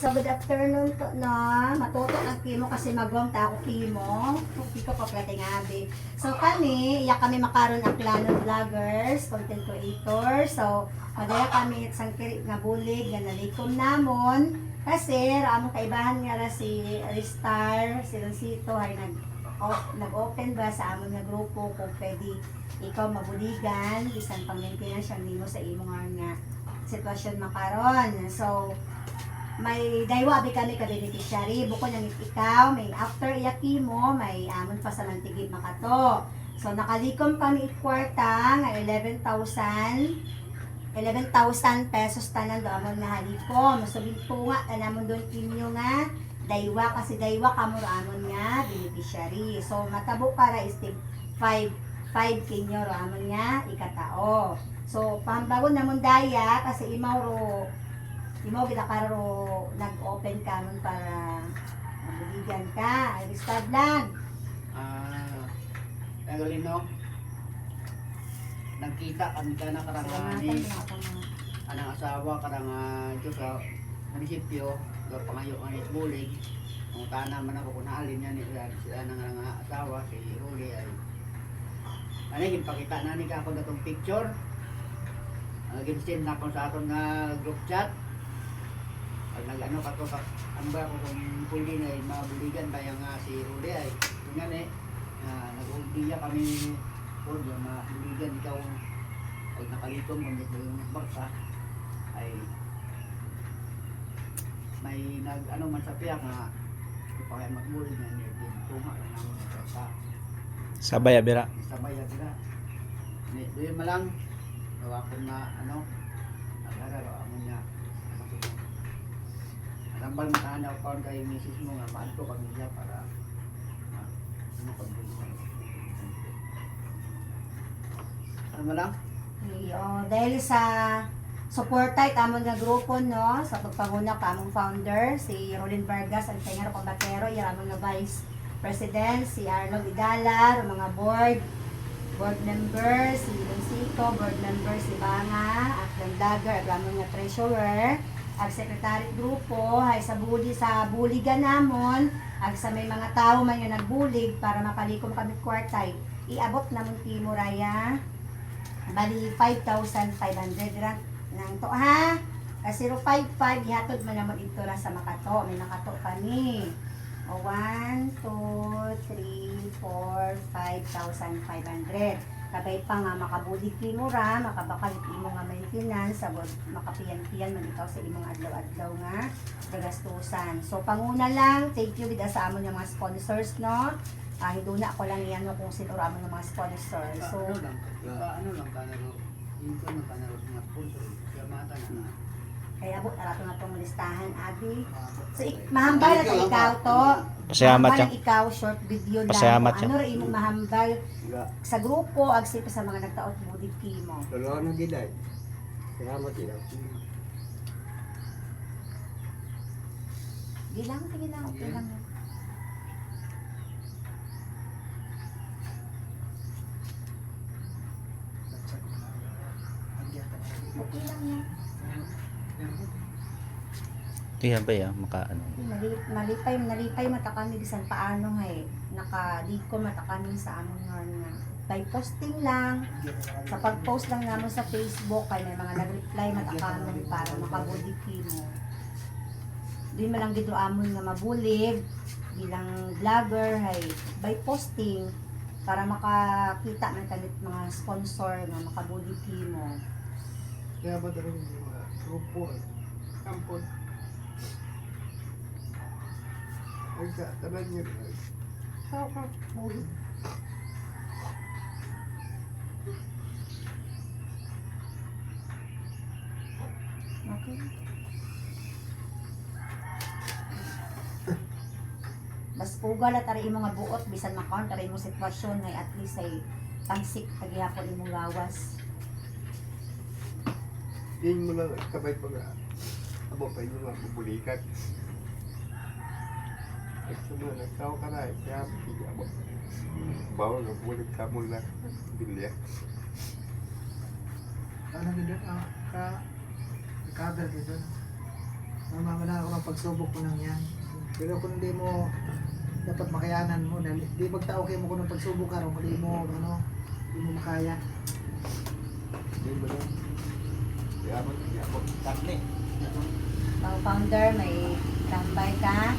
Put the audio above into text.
So, good afternoon to na. Matuto ang kimo kasi magwang ta ako kimo. Hindi ko nga abi. So, kami, iya kami makaroon ang klano vloggers, content creators. So, madaya kami isang kiri nga bulig nga nalikom namon. Kasi, ramo kaibahan nga ra si Ristar, si Rosito, ay nag nag-open ba sa amon nga grupo kung pwede ikaw mabuligan, isang pang-maintenance siya nimo sa imo nga nga sitwasyon makaron. So, may daywa bi kami ka beneficiary. Bukod ng ikaw may after iyaki mo may amon pa sa mantigid makato so nakalikom kami kwarta nga 11,000 11,000 pesos tanan do amon nga halikom so binto nga tanamon doon kinyo nga daywa kasi daywa kamo ro amon nga beneficiary. So matabo para is 5 5 kinyo ro amon nga ikatao. So pambagon namon daya kasi imaw ro Imo kita karo nag-open ka nun para mabuligan ka. Ay, start lang. Ah, pero lino, nagkita kami ka na karang Salamatan ni mo ako mga. anang asawa karang uh, Diyos sa munisipyo, do pangayo ang bulig. Ang tana man ako kung naalin niya ni sila nang nga asawa si Ruli ay ano yung pakita na ni ka ako datong picture. Uh, Ginsin na ako sa aton nga group chat. Pag nag-ano ka to, ka- ang ba ko kung pwede na eh, mabuligan tayo nga si Ruli ay Tingnan eh, na nag-uuldiya kami po yung mga kaibigan ikaw ay nakalikom kung dito yung baksa ay may nag ano man sa piyak nga di pa kaya magmuli nga ni di tuma lang naman sa baksa Sabay abira. sabay na ni doon man lang gawa ko na ano nagara Rambal mo tahan ako kaon kay misis mo nga maan ko pag niya para ah, ano pag Ano lang? Iyo, dahil sa support tight amon nga grupo no? Sa pagpanguna pa among founder si Rolin Vargas ang Tengero Combatero iya among nga vice president si Arnold Idala mga board board member si Lucico board member si Banga at Dagger at nga treasurer ag secretary grupo ay sa buli sa buligan namon ag sa may mga tao man nga nagbulig para mapalikom kami kwartay iabot namon kimo raya Bali, 5,500 ra nang to ha. Ah, 055 ihatod man naman ito ra sa Makato. May Makato kami. O 1, 2, 3, 4, 5,500. Kabay pa nga makabulig mo ra, makabakalit imo nga maintenance, sabot makapiyan-piyan man ikaw sa imong adlaw-adlaw nga gagastusan. So panguna lang, thank you with sa amon nga mga sponsors no. Ah, hiduna ko lang yan no, kung sino ra amon nga mga sponsors. So ano lang, ano lang ka naro, yung ko na ka naro nga sponsor, kaya mata na na. Kaya abot na rato nga itong listahan, Abi. So, ik- mahambal na ikaw to. Mahambal siya. na ikaw, short video lang. Pasalamat Kung siya. Ano rin imong mahambal Wala. sa grupo, agsi pa sa mga nagtaot mo, di mo. Dalawa na gilay. Salamat sila. Di lang, sige lang, okay lang. yan. Okay lang yan. Tiyan ba ya? Maka ano. Mali- Malipay, nalipay mata kami bisan paano hay. Naka-lead ko mata kami sa amon nga nga. By posting lang, sa pag-post lang naman sa Facebook, kay may mga nag-reply mata kami para makabudiki mo. Di man lang dito amon nga mabulig bilang vlogger hay by posting para makakita man kami mga sponsor nga makabudiki mo. Kaya ba rin yung mga grupo? Kampon. Ay sa tanan niyo. Sao ka? Ulo. Okay. Bas pugal at tari imo nga buot bisan makaon tari imo sitwasyon ngay at least ay pansik paghihapon imong gawas. Yan mo lang kabay pa nga. Abo pa yung mga bubulikan. At sa mga nagtao ka na, kaya hindi abo. Bawal na bulik ka mo na. Bilya. Ano din ah, ka, ka, ka, Mama na ako ng pagsubok ko nang yan. Pero kung hindi mo dapat makayanan mo, dahil di magtao kayo mo kung ng pagsubok ka kung di mo, ano, di mo makaya. Hindi mo lang. Kaya mo, kaya mo. Takli. Pang founder, may tambay ka.